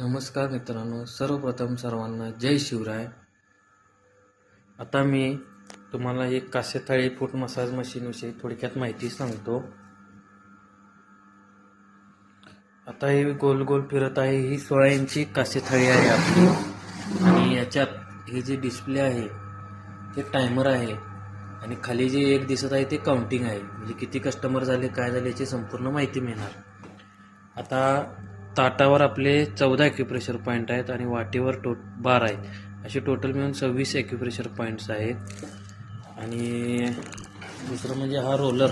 नमस्कार मित्रांनो सर्वप्रथम सर्वांना जय शिवराय. आता मी तुम्हाला एक कासेथाळी थाळी फूट मसाज मशीनविषयी थोडक्यात माहिती सांगतो. आता हे गोल गोल फिरत आहे ही सोळा इंची कासेथाळी थाळी आहे आपली. आणि याच्यात हे जे डिस्प्ले आहे ते टायमर आहे. आणि खाली जे एक दिसत आहे ते काउंटिंग आहे. म्हणजे किती कस्टमर झाले काय झाले याची संपूर्ण माहिती मिळणार. आता ताटावर आपले चौदा ॲक्युप्रेशर पॉईंट आहेत आणि वाटेवर टो बारा आहेत. असे टोटल मिळून सव्वीस ॲक्युप्रेशर पॉईंट्स आहेत. आणि दुसरं म्हणजे हा रोलर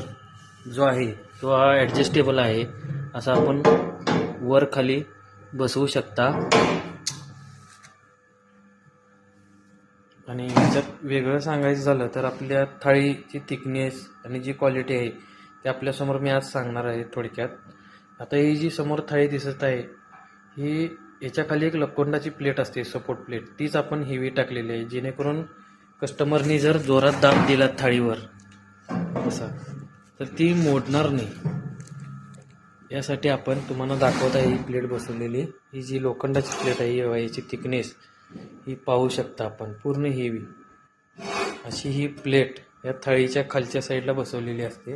जो आहे तो हा ॲडजस्टेबल आहे. असा आपण वर खाली बसवू शकता. आणि ह्याच्यात वेगळं सांगायचं झालं तर आपल्या थाळीची थिकनेस आणि जी क्वालिटी आहे ते आपल्यासमोर मी आज सांगणार आहे थोडक्यात. आता ही जी समोर थाळी दिसत आहे ही याच्या खाली एक लपकोंडाची प्लेट असते सपोर्ट प्लेट तीच आपण हेवी टाकलेली आहे जेणेकरून कस्टमरनी जर जोरात दाब दिला थाळीवर असा तर ती मोडणार नाही. यासाठी आपण तुम्हाला दाखवत आहे ही प्लेट बसवलेली. ही जी लोखंडाची प्लेट आहे याची थिकनेस ही पाहू शकता आपण पूर्ण हेवी. अशी ही प्लेट या थाळीच्या खालच्या साईडला बसवलेली असते.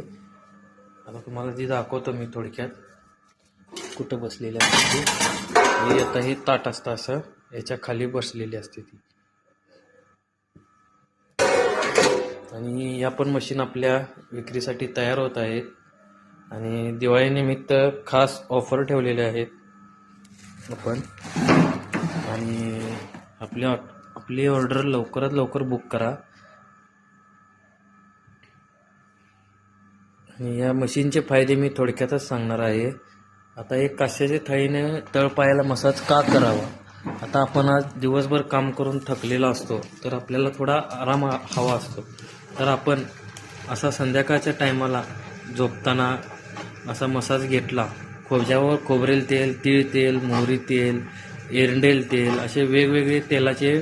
आता तुम्हाला जी दाखवतो मी थोडक्यात. कुठं बसलेली असते हे आता हे ताट असतं असं. याच्या खाली बसलेली असते ती. आणि या पण मशीन आपल्या विक्रीसाठी तयार होत आहेत. आणि दिवाळीनिमित्त खास ऑफर ठेवलेले आहेत. आपण. आणि आपल्या आपली ऑर्डर लवकरात लवकर बुक करा. आणि या मशीनचे फायदे मी थोडक्यातच सांगणार आहे. आता एक काश्याच्या थाळीने तळपायाला मसाज का करावा? आता आपण आज दिवसभर काम करून थकलेला असतो तर आपल्याला थोडा आराम हवा असतो. तर आपण असा संध्याकाळच्या टायमाला झोपताना असा मसाज घेतला. खोबऱ्यावर खोबरेल तेल तीळ तेल मोहरी तेल एरंडेल तेल असे वेगवेगळे तेलाचे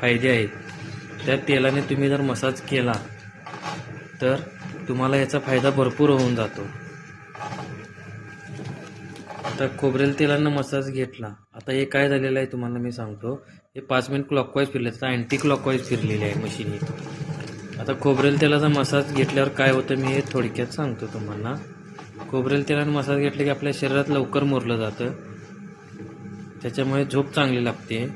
फायदे आहेत. त्या तेलाने तुम्ही जर मसाज केला तर तुम्हाला याचा फायदा भरपूर होऊन जातो. आता खोबरेल तेलानं मसाज घेतला. आता हे काय झालेलं आहे तुम्हाला मी सांगतो. हे पाच मिनिट क्लॉकवाईज फिरले. आता अँटी क्लॉकवाईज फिरलेली आहे मशीन ही. आता खोबरेल तेलाचा मसाज घेतल्यावर काय होतं मी हे थोडक्यात सांगतो तुम्हाला. खोबरेल तेलानं मसाज घेतलं की आपल्या शरीरात लवकर मुरलं जातं. त्याच्यामुळे झोप चांगली लागते.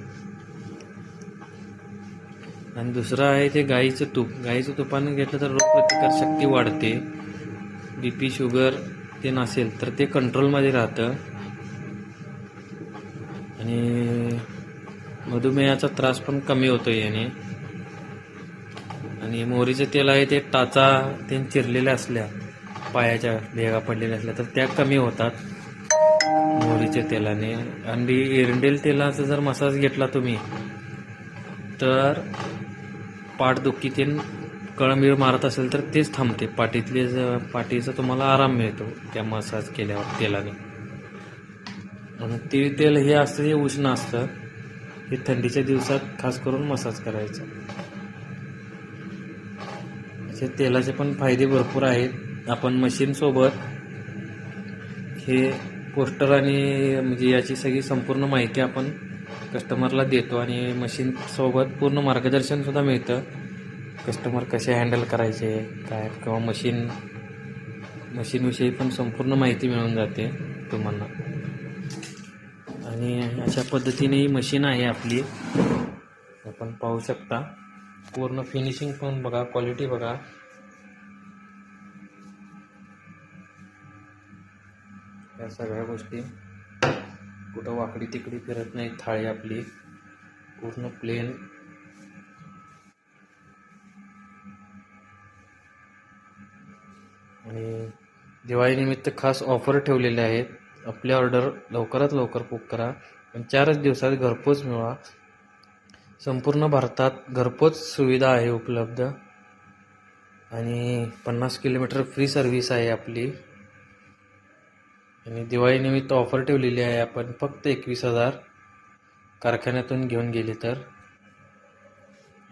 आणि दुसरं आहे ते गाईचं तूप. गाईचं तुपानं घेतलं तर रोगप्रतिकार शक्ती वाढते. बी पी शुगर ते नसेल तर ते कंट्रोलमध्ये राहतं. आणि मधुमेहाचा त्रास पण कमी होतो याने. आणि मोहरीचं तेल आहे ते टाचा ते चिरलेल्या असल्या पायाच्या भेगा पडलेल्या असल्या तर त्या कमी होतात मोहरीच्या तेलाने. आणि एरंडेल तेलाचा जर मसाज घेतला तुम्ही तर पाठदुखी ते कळंबीळ मारत असेल तर तेच थांबते. पाठीतले पाठीचा तुम्हाला आराम मिळतो त्या मसाज केल्यावर तेलाने. आणि तिळ तेल हे असतं हे उष्ण असतं. हे थंडीच्या दिवसात खास करून मसाज करायचं. असे तेलाचे पण फायदे भरपूर आहेत. आपण मशीनसोबत हे पोस्टर आणि म्हणजे याची सगळी संपूर्ण माहिती आपण कस्टमरला देतो आणि मशीनसोबत पूर्ण मार्गदर्शनसुद्धा मिळतं. कस्टमर कसे हँडल करायचे काय किंवा मशीन मशीनविषयी पण संपूर्ण माहिती मिळून जाते तुम्हाला. आणि अशा पद्धतीने ही मशीन आहे आपली. आपण पाहू शकता. पूर्ण फिनिशिंग पण बघा क्वालिटी बघा. या सगळ्या गोष्टी. कुठं वाकडी तिकडी फिरत नाही थाळी आपली. पूर्ण प्लेन आणि दिवाळीनिमित्त खास ऑफर ठेवलेले आहेत. आपली ऑर्डर लवकरात लवकर बुक करा. पण चारच दिवसात घरपोच मिळवा. संपूर्ण भारतात घरपोच सुविधा आहे उपलब्ध. आणि पन्नास किलोमीटर फ्री सर्व्हिस आहे आपली. आणि दिवाळीनिमित्त ऑफर ठेवलेली आहे आपण फक्त एकवीस हजार. कारखान्यातून घेऊन गेले तर.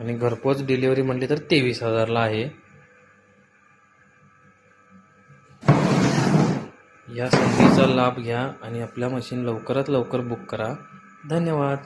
आणि घरपोच डिलिव्हरी म्हणली तर तेवीस हजारला आहे. या संधीचा लाभ घ्या आणि आपल्या मशीन लवकरात लवकर बुक करा. धन्यवाद.